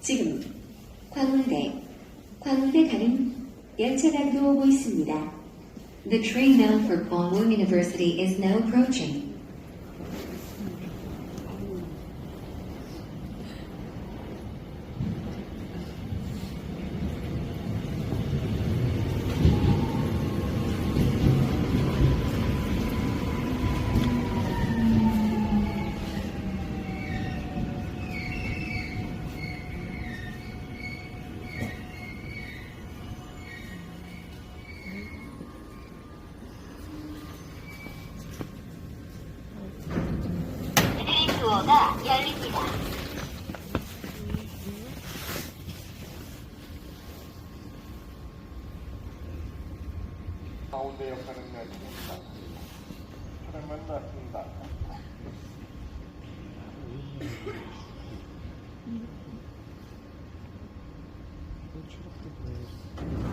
지금 광운대, 광운대 가는 열차가 들어오고 있습니다. The train bound for Gwangwon University is now approaching. 투어가 열립니다. 가운데 역할은 내주겠다. 촬영만 놨습니다. 추락도 보여요.